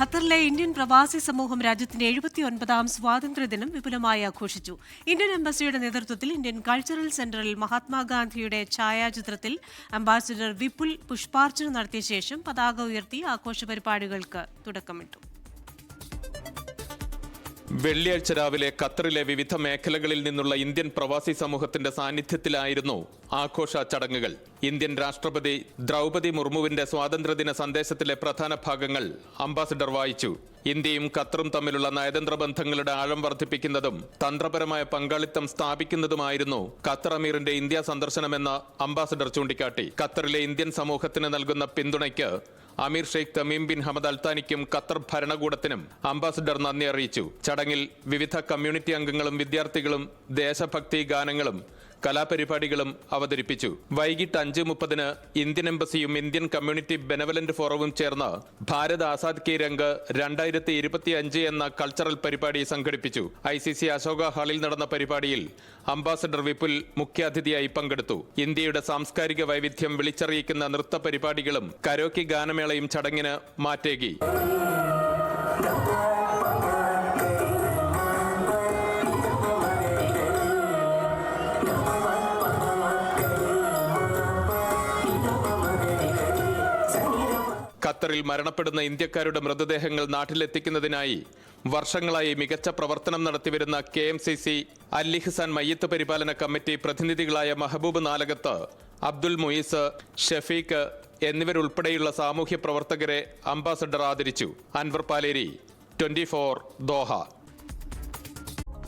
ഖത്തറിലെ ഇന്ത്യൻ പ്രവാസി സമൂഹം രാജ്യത്തിന്റെ എഴുപത്തി ഒൻപതാം സ്വാതന്ത്ര്യദിനം വിപുലമായി ആഘോഷിച്ചു. ഇന്ത്യൻ എംബസിയുടെ നേതൃത്വത്തിൽ ഇന്ത്യൻ കൾച്ചറൽ സെന്ററിൽ മഹാത്മാഗാന്ധിയുടെ ഛായാചിത്രത്തിൽ അംബാസിഡർ വിപുൽ പുഷ്പാർച്ചന നടത്തിയ ശേഷം പതാക ഉയർത്തി ആഘോഷ പരിപാടികൾക്ക് തുടക്കമിട്ടു. വെള്ളിയാഴ്ച രാവിലെ ഖത്തറിലെ വിവിധ മേഖലകളിൽ നിന്നുള്ള ഇന്ത്യൻ പ്രവാസി സമൂഹത്തിന്റെ സാന്നിധ്യത്തിലായിരുന്നു ആഘോഷ ചടങ്ങുകൾ. ഇന്ത്യൻ രാഷ്ട്രപതി ദ്രൗപതി മുർമുവിന്റെ സ്വാതന്ത്ര്യദിന സന്ദേശത്തിലെ പ്രധാന ഭാഗങ്ങൾ അംബാസിഡർ വായിച്ചു. ഇന്ത്യയും ഖത്തറും തമ്മിലുള്ള നയതന്ത്ര ബന്ധങ്ങളുടെ ആഴം വർദ്ധിപ്പിക്കുന്നതും തന്ത്രപരമായ പങ്കാളിത്തം സ്ഥാപിക്കുന്നതുമായിരുന്നു ഖത്തർ അമീറിന്റെ ഇന്ത്യ സന്ദർശനമെന്ന് അംബാസിഡർ ചൂണ്ടിക്കാട്ടി. ഖത്തറിലെ ഇന്ത്യൻ സമൂഹത്തിന് നൽകുന്ന പിന്തുണയ്ക്ക് അമീർ ഷെയ്ഖ് തമീം ബിൻ ഹമദ് അൽത്താനിക്കും ഖത്തർ ഭരണകൂടത്തിനും അംബാസിഡർ നന്ദി അറിയിച്ചു. ചടങ്ങിൽ വിവിധ കമ്മ്യൂണിറ്റി അംഗങ്ങളും വിദ്യാർത്ഥികളും ദേശഭക്തി ഗാനങ്ങളും കലാപരിപാടികളും അവതരിപ്പിച്ചു. വൈകിട്ട് അഞ്ച് മുപ്പതിന് ഇന്ത്യൻ എംബസിയും ഇന്ത്യൻ കമ്മ്യൂണിറ്റി ബെനവലന്റ് ഫോറവും ചേർന്ന് ഭാരത് ആസാദ് കി രംഗ് രണ്ടായിരത്തി എന്ന കൾച്ചറൽ പരിപാടി സംഘടിപ്പിച്ചു. ഐ സി സി അശോക ഹാളിൽ നടന്ന പരിപാടിയിൽ അംബാസഡർ വിപുൽ മുഖ്യാതിഥിയായി പങ്കെടുത്തു. ഇന്ത്യയുടെ സാംസ്കാരിക വൈവിധ്യം വിളിച്ചറിയിക്കുന്ന നൃത്ത പരിപാടികളും കരോക്കി ഗാനമേളയും ചടങ്ങിന് മാറ്റേകി. ഖത്തറിൽ മരണപ്പെടുന്ന ഇന്ത്യക്കാരുടെ മൃതദേഹങ്ങൾ നാട്ടിലെത്തിക്കുന്നതിനായി വർഷങ്ങളായി മികച്ച പ്രവർത്തനം നടത്തിവരുന്ന K M C C Alihsan മയ്യത്ത് പരിപാലന കമ്മിറ്റി പ്രതിനിധികളായ മഹബൂബ് നാലകത്ത് അബ്ദുൽ മുയിസ് ഷഫീഖ് എന്നിവരുൾപ്പെടെയുള്ള സാമൂഹ്യ പ്രവർത്തകരെ അംബാസഡർ ആദരിച്ചു. Anwar Paleri twenty four Doha.